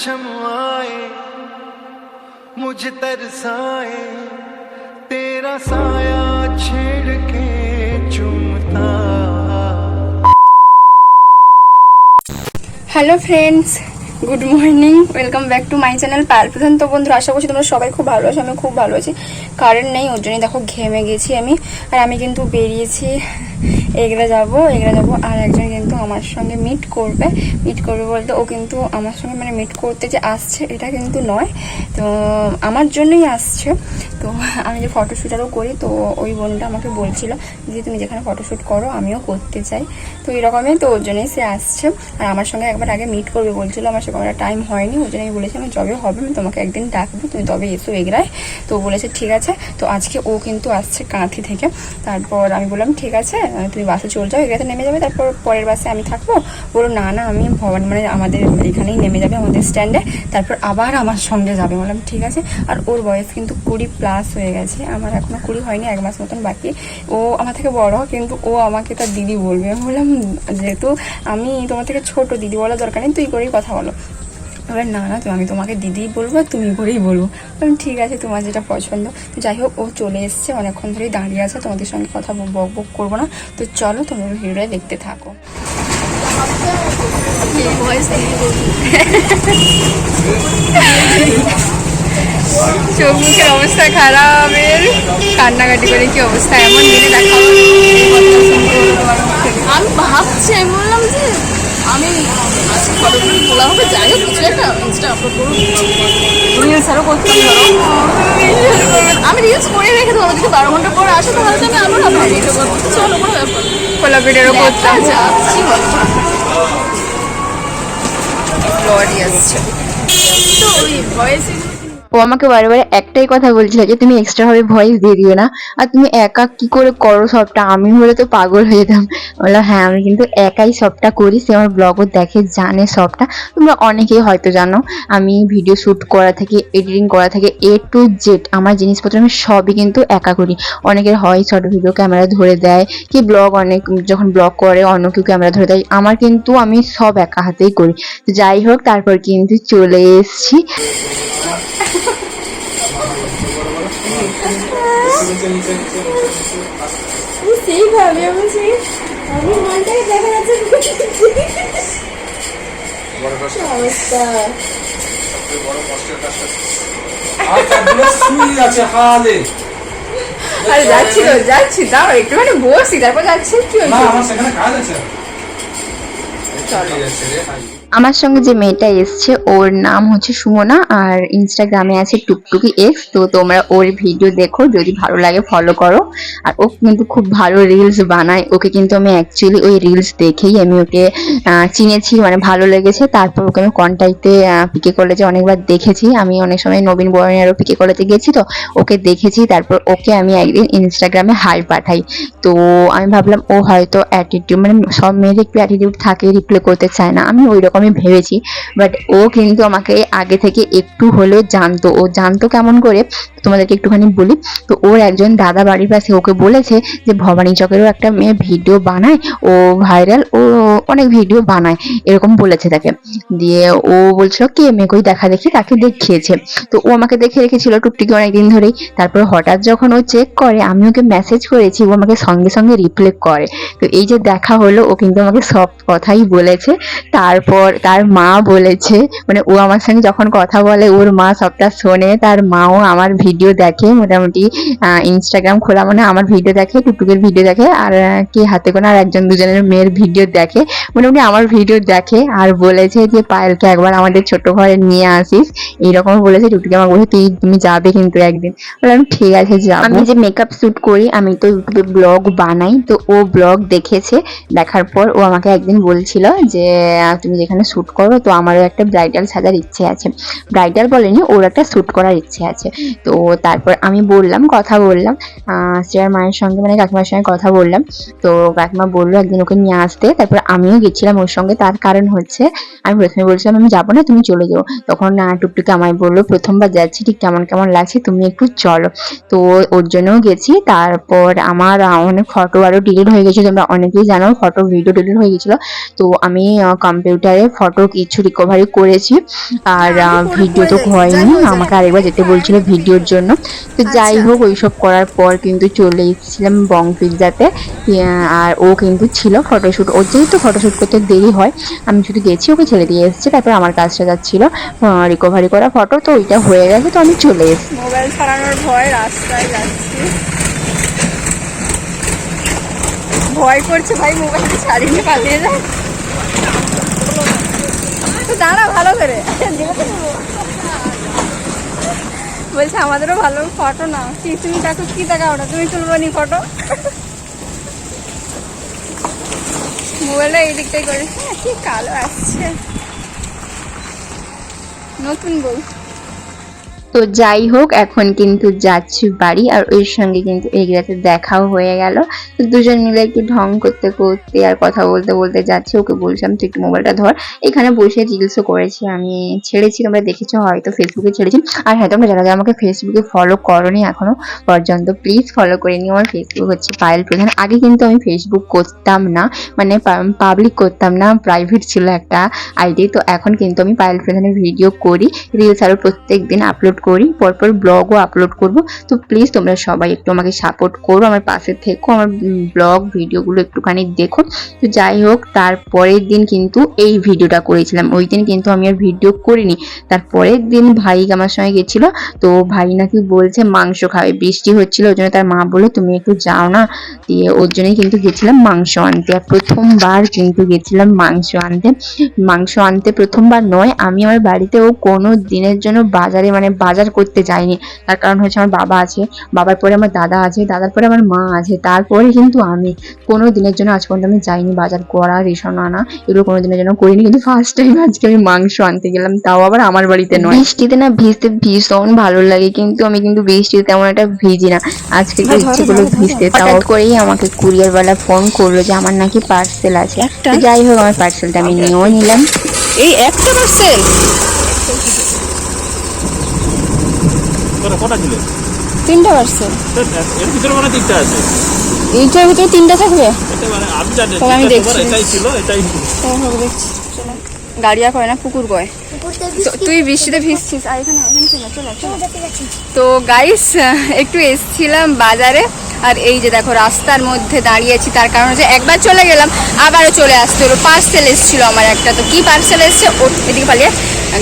परछम आए मुझ तरसाए तेरा साया छेड़ के चूमता। Hello friends good morning welcome back to my channel Pal Pradhan তো বন্ধুরা, আশা করছি তোমরা সবাই খুব ভালো আছো, আমি খুব ভালো আছি। কারেন্ট নেই, ওর জন্যই দেখো ঘেমে গেছি আমি। আর আমি কিন্তু বেরিয়েছি, এগড়ে যাব এগড়ে যাব। আর একজন কিন্তু আমার সঙ্গে মিট করবে। মিট করবে বলতে ও কিন্তু আমার সঙ্গে মানে মিট করতে যে আসছে, এটা কিন্তু নয়। তো আমার জন্যই আসছে। তো আমি যে ফটোশ্যুট আরও করি, তো ওই বোনটা আমাকে বলছিল যে, তুমি যেখানে ফটোশ্যুট করো, আমিও করতে চাই। তো এরকমই তো ওর জন্যই সে আসছে। আর আমার সঙ্গে একবার আগে মিট করবে বলছিল, আমার একটা টাইম হয়নি, ওই জন্য আমি বলেছি, আমার যবে হবে, আমি তোমাকে একদিন ডাকবো, তুমি তবে এসো এগরায়। তো বলেছে, ঠিক আছে। তো আজকে ও কিন্তু আসছে কাঁথি থেকে। তারপর আমি বললাম, ঠিক আছে তুমি বাসে চলে যাও, এগরাতে নেমে যাবে, তারপর পরের বাসে আমি থাকব। বলো না না, আমি ভবান মানে আমাদের এখানেই নেমে যাবে, আমাদের স্ট্যান্ডে তারপর আবার আমার সঙ্গে যাবে। বললাম, ঠিক আছে। আর ওর বয়স কিন্তু কুড়ি প্লাস হয়ে গেছে, আমার এখনও কুড়ি হয়নি, এক মাস মতন বাকি। ও আমার থেকে বড়, কিন্তু ও আমাকে তার দিদি বলবে। আমি বললাম, যেহেতু আমি তোমার থেকে ছোট, দিদি বলার দরকার নেই, তুই করেই কথা বলো। এবার না না তো আমি তোমাকে দিদিই বলব আর তুমি করেই বলব। বললাম, ঠিক আছে, তোমার যেটা পছন্দ। তো যাই হোক, ও চলে এসছে, অনেকক্ষণ ধরেই দাঁড়িয়ে আছে। তোমাদের সঙ্গে কথা বক বক করব না। তো চলো, তোমরা ভিডিওটা দেখতে থাকো। চোখ মুখের অবস্থা খারাপের কান্নাকাটি করে কি অবস্থা? এমন দিনে। আমি ভাবছি যে আমি আজকে ফটোগুলো তোলা হবে যাই হোক কিছু একটা ইনস্টা আপলোড করুন। রিলস আরও করতাম ধরো। আমি রিলস করে রেখে দেবো যদি বারো ঘণ্টা পরে আসে তাহলে তো আমি আবার আবার ভিডিও করব চলো কোনো ব্যাপার। খোলা পেটেরও করতাম দেখা যাক, কি হবে। লরি আসছে তো ওই ভয়েসে ও আমাকে বারে বারে একটাই কথা বলছিল যে, তুমি এক্সট্রা ভাবে ভয়েস দিয়ে দিও না। আর তুমি একা কি করে করো সবটা? আমি হলে তো পাগল হয়ে যেতাম। বললাম হ্যাঁ আমি কিন্তু একাই সবটা করি। সে আমার ব্লগও দেখে, জানে সবটা। তোমরা অনেকেই হয়তো জানো, আমি ভিডিও শ্যুট করা থেকে এডিটিং করা থেকে এ টু জেড আমার জিনিসপত্র আমি সবই কিন্তু একা করি। অনেকের হয় শর্ট ভিডিও ক্যামেরা ধরে দেয়, কি ব্লগ অনেক, যখন ব্লগ করে, অন্য কেউ ক্যামেরা ধরে দেয়, আমার কিন্তু আমি সব একা হাতেই করি। যাই হোক, তারপর কিন্তু চলে এসেছি। সেই ভাবে আমি সেই আমি মনটাকে দেখা যাচ্ছে অবস্থা আর তারপরে শুই আছে হালে আরে যাচ্ছি তো যাচ্ছি দাও একটুখানি বসি তারপর যাচ্ছি কি হয়েছে? আমার সেখানে কাজ আছে। চলো। আমার সঙ্গে যে মেয়েটা এসছে, ওর নাম হচ্ছে সুমনা আর ইনস্টাগ্রামে আছে টুকটুকি এক্স তো তোমরা ওর ভিডিও দেখো, যদি ভালো লাগে ফলো করো। আর ও কিন্তু খুব ভালো রিলস বানায়, ওকে কিন্তু আমি অ্যাকচুয়ালি ওই রিলস দেখেই আমি ওকে চিনেছি মানে ভালো লেগেছে। তারপর ওকে আমি কন্ট্যাক্টে পিকে কলেজে অনেকবার দেখেছি। আমি অনেক সময় নবীন বরণেরও পিকে কলেজে গেছি, তো ওকে দেখেছি। তারপর ওকে আমি একদিন ইনস্টাগ্রামে হাই পাঠাই। তো আমি ভাবলাম, ও হয়তো অ্যাটিটিউড মানে সব মেয়েদের একটু অ্যাটিটিউড থাকে রিপ্লাই করতে চায় না। আমি ওই রকমই ভেবেছি বাট ও কিন্তু আমাকে আগে থেকে একটু হলেও জানতো। ও জানতো কেমন করে? তোমাদেরকে একটুখানি বলি, তো ওর একজন দাদা বাড়ির পাশে ওকে বলেছে যে, ভবানী চকেরও একটা মেয়ে ভিডিও বানায়, ও ভাইরাল, ও অনেক ভিডিও বানায়, এরকম বলেছে তাকে। দিয়ে ও বলছিল, কে মেয়েকেই দেখা দেখি তাকে দেখিয়েছে? তো ও আমাকে দেখে রেখেছিল টুকটিকে অনেকদিন ধরেই। তারপর হঠাৎ যখন ও চেক করে, আমি ওকে মেসেজ করেছি, ও আমাকে সঙ্গে সঙ্গে রিপ্লাই করে। তো এই যে দেখা হলো, ও কিন্তু আমাকে সব কথাই বলেছে। তারপর তার মা বলেছে মানে ও আমার সঙ্গে যখন কথা বলে, ওর মা সবটা শোনে, তার মাও আমার ভিডিও দেখে, মোটামুটি ইনস্টাগ্রাম খোলা মানে আমার ভিডিও দেখে, টুকটুকের ভিডিও দেখে, আর কি হাতে কোনো আর একজন দুজনের মেয়ের ভিডিও দেখে, মোটামুটি আমার ভিডিও দেখে, আর বলেছে যে, পায়েলকে একবার আমাদের ছোট ঘরে নিয়ে আসিস। এইরকম বলেছে, টুকটুকি আমাকে বলেছে, তুই, তুমি যাবে কিন্তু একদিন। বললাম ঠিক আছে, যাব। আমি যে মেকআপ শুট করি, আমি তো ইউটিউবে ব্লগ বানাই, তো ও ব্লগ দেখেছে, দেখার পর ও আমাকে একদিন বলছিল যে, তুমি যেখানে শুট করো। তো আমারও একটা ব্রাইডাল সাজার ইচ্ছে আছে। ব্রাইডাল বলেনি, ওর একটা শ্যুট করার ইচ্ছে আছে। তো তারপর আমি বললাম, কথা বললাম। শ্রেয়ার মায়ের সঙ্গে মানে কাকিমার সঙ্গে কথা বললাম। তো কাকিমা বলল, একদিন ওকে নিয়ে আসতে। তারপর আমিও গেছিলাম ওর সঙ্গে। তার কারণ হচ্ছে, আমি প্রথমে বলছিলাম, আমি যাব না, তুমি চলে যাও। তখন টুকটুকি আমায় বলল, প্রথমবার যাচ্ছি, ঠিক কেমন কেমন লাগছে, তুমি একটু চলো। তো ওর জন্যও গেছি। তারপর আমার অনেক ফটো আরও ডিলিট হয়ে গেছে, তোমরা অনেকেই জানো ফটো ভিডিও ডিলিট হয়ে গেছিল। তো আমি কম্পিউটারে ফটো কিছু রিকভারি করেছি। আর ভিডিও তো হয়নি। আমাকে আরেকবার যেতে বলছিল ভিডিওর জন্য। তো যাই হোক ওইসব করার পর কিন্তু চলে এসেছিলাম বং পিৎজাতে। আর ও কিন্তু ছিল ফটোশ্যুট ওর যেহেতু ফটোশ্যুট করতে দেরি হয় আমি শুধু গেছি ওকে ছেড়ে দিয়ে এসেছি। তারপর আমার কাজটা যাচ্ছিল রিকভারি করা ফটো তো ওইটা হয়ে গেছে তো আমি চলে এসেছি। মোবাইল ছাড়ানোর ভয় রাস্তায় যাচ্ছি। ভয় করছে ভাই মোবাইল ছাড়িয়ে পালিয়ে যায় তো দাঁড়া ভালো করে। বলছে আমাদেরও ভালো ফটো না কি তুমি দেখো কি দেখা ওটা তুমি তুলবো নি ফটো মোবাইলটা এই দিকটাই করেছে হ্যাঁ, কি কালো আসছে। নতুন বউ। তো যাই হোক, এখন কিন্তু যাচ্ছি বাড়ি আর ওর সঙ্গে কিন্তু এগরাতে দেখাও হয়ে গেল। তো দুজন মিলে একটু ঢং করতে করতে আর কথা বলতে বলতে যাচ্ছি। ওকে বলছিলাম, তুই একটু মোবাইলটা ধর। এখানে বসে রিলসও করেছি। আমি ছেড়েছি, তোমরা দেখেছ হয়তো ফেসবুকে ছেড়েছি। আর হ্যাঁ তোমরা যারা যারা আমাকে ফেসবুকে ফলো করনি এখনও পর্যন্ত প্লিজ ফলো করে নিও। আমার ফেসবুক হচ্ছে পায়েল প্রধান। আগে কিন্তু আমি ফেসবুক করতাম না মানে পাবলিক করতাম না প্রাইভেট ছিল একটা আইডি তো এখন কিন্তু আমি পায়েল প্রধানের ভিডিও করি। রিলস আরও প্রত্যেক দিন আপলোড করি, পরপর ব্লগও আপলোড করব। তো প্লিজ তোমরা সবাই একটু আমাকে সাপোর্ট করো, আমার পাশে থেকো, আমার ব্লগ ভিডিওগুলো একটুখানি দেখো। তো যাই হোক, তারপরের দিন কিন্তু এই ভিডিওটা করেছিলাম। ওই দিন কিন্তু আমি আর ভিডিও করিনি। তারপরের দিন ভাই আমার সঙ্গে গেছিল, তো ভাই নাকি বলছে মাংস খাবে, বৃষ্টি হচ্ছিল, ওই জন্য তার মা বলে তুমি একটু যাও না। দিয়ে ওর জন্যই কিন্তু গেছিলাম মাংস আনতে। আর প্রথমবার কিন্তু গেছিলাম মাংস আনতে। মাংস আনতে প্রথমবার নয়, আমি আমার বাড়িতে ও কোনো দিনের জন্য বাজারে মানে বাজার করতে যাইনি। তার কারণ হচ্ছে আমার বাবা আছে বাবার পরে আমার দাদা আছে দাদার পরে আমার মা আছে তারপরে কিন্তু আমি কোনো দিনের জন্য আজ পর্যন্ত আমি যাইনি বাজার করা রেশন আনা এগুলো কোনো দিনের জন্য করিনি। কিন্তু ফার্স্ট টাইম আজকে আমি মাংস আনতে গেলাম তাও আবার আমার বাড়িতে নয়। বৃষ্টিতে না ভিজতে ভীষণ ভালো লাগে কিন্তু আমি কিন্তু বৃষ্টিতে তেমন একটা ভিজি না। আজকে একটু ইচ্ছে করল ভিজতে তাও করেই আমাকে কুরিয়ার বেলা ফোন করল যে আমার নাকি পার্সেল আছে। যাই হোক আমার পার্সেলটা আমি নিয়েও নিলাম। এই একটা পার্সেল কটা ছিল তিনটা এর ভিতরে মানে তিনটা আছে। এইটার ভিতরে তিনটা থাকবে? মানে আমি দেখছি। এটাই ছিল এটাই গাড়িয়া কয় না পুকুর কয় তুই বৃষ্টিতে ভিজছিস? আর এখানে তো গাইস একটু এসছিলাম বাজারে। আর এই যে দেখো, রাস্তার মধ্যে দাঁড়িয়েছি তার কারণ হচ্ছে একবার চলে গেলাম, আবারও চলে আসতে হলো। পার্সেল এসেছিল আমার একটা, তো কি পার্সেল এসছে? ও, এদিকে পালিয়ে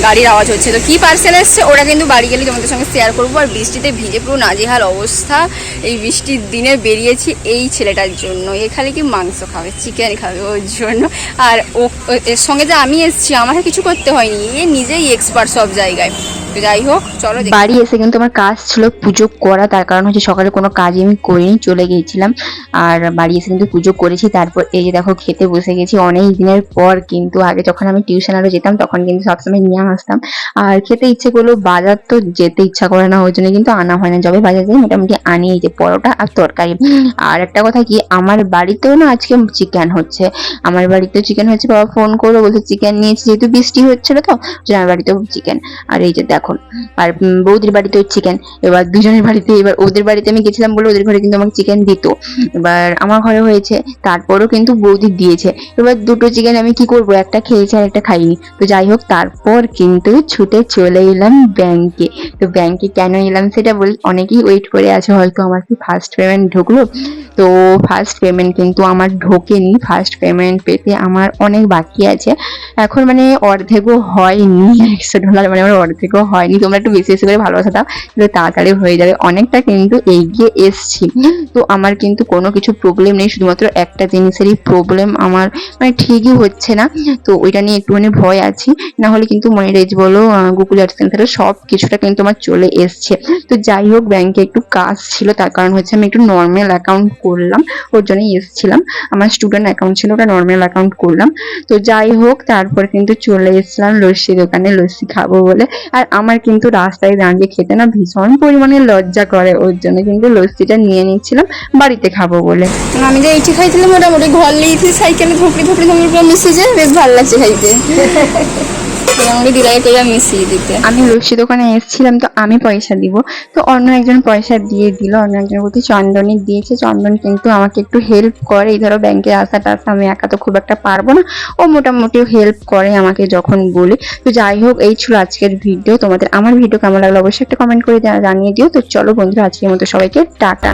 গাড়ির আওয়াজ হচ্ছে। তো কি পার্সেল এসছে? ওরা কিন্তু বাড়ি গেলে তোমাদের সঙ্গে শেয়ার করব। আর বৃষ্টিতে ভিজে পুরো নাজেহাল অবস্থা। এই বৃষ্টির দিনে বেরিয়েছি এই ছেলেটার জন্য। এ খালি কি মাংস খাবে চিকেন খাবে ওর জন্য। আর ও- এর সঙ্গে যে আমি এসেছি আমাকে কিছু করতে হয়নি। এ নিজেই এক্সপার্ট সব জায়গায়। যাই হোক চলো বাড়ি এসে কিন্তু আমার কাজ ছিল পুজো করা, তার কারণ হচ্ছে সকালে কোনো কাজই আমি করিনি, চলে গিয়েছিলাম। আর বাড়ি এসে কিন্তু পুজো করেছি, তারপর এই যে দেখো খেতে বসে গেছি, অনেক দিনের পর কিন্তু আগে যখন আমি টিউশন আরও যেতাম, তখন কিন্তু সবসময় নিয়ে আসতাম। আর খেতে ইচ্ছে করল বাজার তো যেতে ইচ্ছা করে না ওই জন্য কিন্তু আনা হয় না। যবে বাজার যাই, মোটামুটি আনি এই যে পরোটা আর তরকারি। আর একটা কথা কি, আমার বাড়িতেও না আজকে চিকেন হচ্ছে। আমার বাড়িতেও চিকেন হচ্ছে বাবা ফোন করল বলছে চিকেন নিয়েছি, যেহেতু বৃষ্টি হচ্ছিল তো আমার বাড়িতেও চিকেন আর এই যে দেখো আর বৌদির বাড়িতেও চিকেন এবার দুজনের বাড়িতে, এবার ওদের বাড়িতে আমি গেছিলাম বলে ওদের ঘরে কিন্তু আমাকে চিকেন দিত। এবার আমার ঘরে হয়েছে, তারপরও কিন্তু বৌদি দিয়েছে। এবার দুটো চিকেন আমি কি করব? একটা খেয়েছি আর একটা খাইনি। তো যাই হোক, তারপর কিন্তু ছুটে চলে এলাম ব্যাংকে তো ব্যাংকে কেন এলাম সেটা বলি, অনেকেই ওয়েট করে আছে, হয়তো আমার কি ফার্স্ট পেমেন্ট ঢুকলো? তো ফার্স্ট পেমেন্ট কিন্তু আমার ঢোকেনি। ফার্স্ট পেমেন্ট পেতে আমার অনেক বাকি আছে। এখন মানে অর্ধেকও হয়নি। একশো ডলার মানে আমার অর্ধেকও হয়নি, তোমরা একটু বেশি বেশি করে ভালোবাসা দাও। তাহলে তাড়াতাড়ি হয়ে যাবে, অনেকটা কিন্তু এগিয়ে এসছি। তো আমার কিন্তু কোনো কিছু প্রবলেম নেই, শুধুমাত্র একটা জিনিসেরই প্রবলেম আমার মানে ঠিকই হচ্ছে না। তো ওইটা নিয়ে একটুখানি ভয় আছি না হলে কিন্তু মনিটাইজ বলো গুগল অ্যাডসেন্সারে সব কিছুটা কিন্তু আমার চলে এসছে। তো যাই হোক ব্যাংকে একটু কাজ ছিল, তার কারণ হচ্ছে আমি একটু নর্মাল অ্যাকাউন্ট করলাম, ওর জন্যই এসেছিলাম। আমার স্টুডেন্ট অ্যাকাউন্ট ছিল, ওটা নর্মাল অ্যাকাউন্ট করলাম। তো যাই হোক, তারপর কিন্তু চলে এসেছিলাম লস্যি দোকানে, লস্যি খাব বলে। আর আমার কিন্তু রাস্তায় দাঁড়িয়ে খেতে না ভীষণ পরিমাণে লজ্জা করে। ওর জন্য কিন্তু লস্যিটা নিয়ে নিচ্ছিলাম, বাড়িতে খাব বলে। আমি যে এইটি খাইছিলাম, মোটামুটি ঘর লিয়েছি সাইকেলে ধুপড়ি ধুপড়ি ধুপড়ি মিশে যায় বেশ ভালো লাগছে খাইতে। করে মিশিয়ে দিতে। আমি লস্যি দোকানে এসেছিলাম, তো আমি পয়সা দিব। তো অন্য একজন পয়সা দিয়ে দিল, অন্য একজন বলতে চন্দনই দিয়েছে। চন্দন কিন্তু আমাকে একটু হেল্প করে। এই ধরো ব্যাংকে আসা টাসা আমি একা তো খুব একটা পারব না। ও মোটামুটি হেল্প করে আমাকে যখন বলি। তো যাই হোক, এই ছিল আজকের ভিডিও তোমাদের আমার ভিডিও কেমন লাগল অবশ্যই একটা কমেন্ট করে জানিয়ে দিও। তো চলো বন্ধুরা, আজকের মতো সবাইকে টাটা।